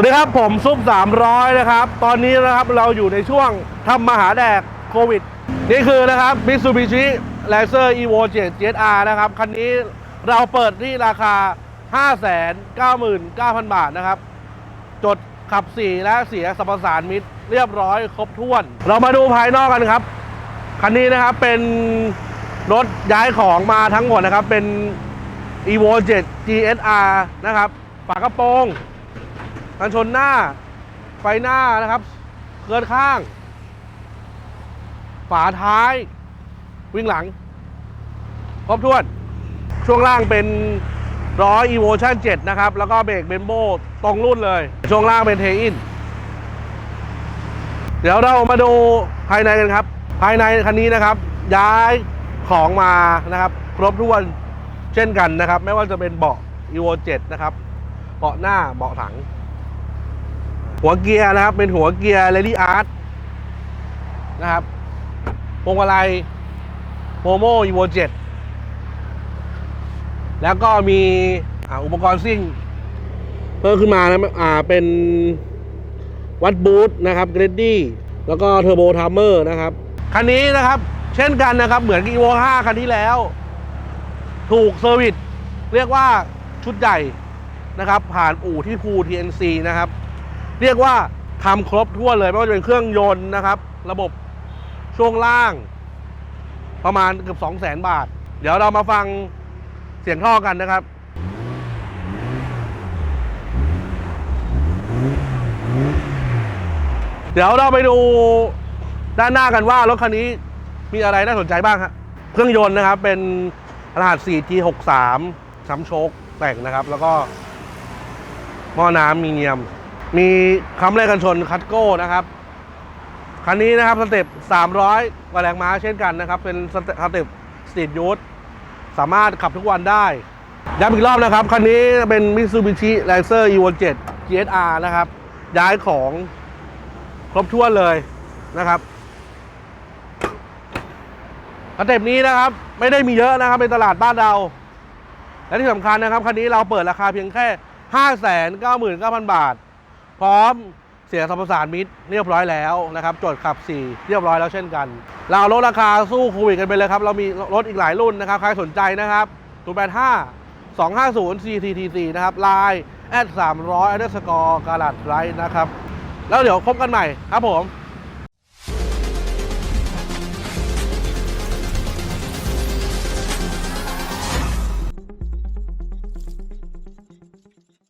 วัสดีครับผมซุป300 นะครับ ตอนนี้นะครับเราอยู่ในช่วงทำมหาแดกโควิด นี่คือนะครับ Mitsubishi Lancer Evo 7 GSR นะครับ คันนี้เราเปิดที่ราคา 599,000 บาทนะครับ จดขับ4และเสียสรรพสานมิตรเรียบร้อยครบถ้วน เรามาดูภายนอกกันครับ คันนี้นะครับเป็นรถย้ายของมาทั้งหมดนะครับ เป็น Evo 7 GSR นะครับ ฝากระโปรง กันชนหน้า ไฟหน้านะครับเกินข้าง ฝาท้าย วิ่งหลัง ครบถ้วน ช่วงล่างเป็นร้อย Evolution 7 นะครับ แล้วก็เบรกเบนโบตรงรุ่นเลย ช่วงล่างเป็นเทอินเดี๋ยวเรามาดูภายในกันครับ ภายในคันนี้นะครับ ย้ายของมานะครับ ครบถ้วนเช่นกันนะครับ ไม่ว่าจะเป็นเบาะ Evo 7 นะครับ เบาะหน้าเบาะถัง หัวเกียร์นะครับ เป็นหัวเกียร์ Lady Art นะครับพวงมาลัยโ o โม Evo 7แล้วก็มีอ,อุปกรณ์ซิ่ง เพิ่มขึ้นมานะอ่าเป็นวัดบูทนะครับเกรดดี้แล้วก็เทอร์โบทามเมอร์นะครับ คันนี้นะครับเช่นกันนะครับ เหมือนกับ Evo 5คันที่แล้ว ถูกเซอร์วิสเรียกว่าชุดใหญ่นะครับ ผ่านอู่ที่ภู TNC นะครับ เรียกว่าทำครบทั่วเลยไม่ว่าจะเป็นเครื่องยนต์นะครับ ระบบช่วงล่าง ประมาณเกือบ2 0 0 0 0 0บาท เดี๋ยวเรามาฟังเสียงท่อกันนะครับเดี๋ยวเราไปดูด้านหน้ากันว่ารถคันนี้มีอะไรน่าสนใจบ้างครับเครื่องยนต์นะครับเป็นรหัส 4G63 ซ้ำโชคแต่งนะครับ แล้วก็หม้อน้ำมีเนียม มีคำแรกกันชนคัตโก้นะครับ คันนี้นะครับสเต็ป300 กว่าแรงม้าเช่นกันนะครับ เป็นสเต็ปสตรีทยูทสามารถขับทุกวันได้ย้ำอีกรอบนะครับ คันนี้เป็น Mitsubishi Lancer Evo 7 GSR นะครับ ย้ายของครบถ้วนเลยนะครับสเต็ปนี้นะครับ ไม่ได้มีเยอะนะครับในตลาดบ้านเรา และที่สำคัญนะครับ คันนี้เราเปิดราคาเพียงแค่ 599,000 บาท พร้อมเสียสรระสานมิตรเรียบร้อยแล้วนะครับจดขับ 4 เรียบร้อยแล้วเช่นกัน เราลดราคาสู้โควิดกันไปเลยครับ เรามีรถอีกหลายรุ่นนะครับ ใครสนใจนะครับ 085 250 CTTC นะครับไลน์แอด300 underscore กาลัดไรนะครับ แล้วเดี๋ยวพบกันใหม่ครับผม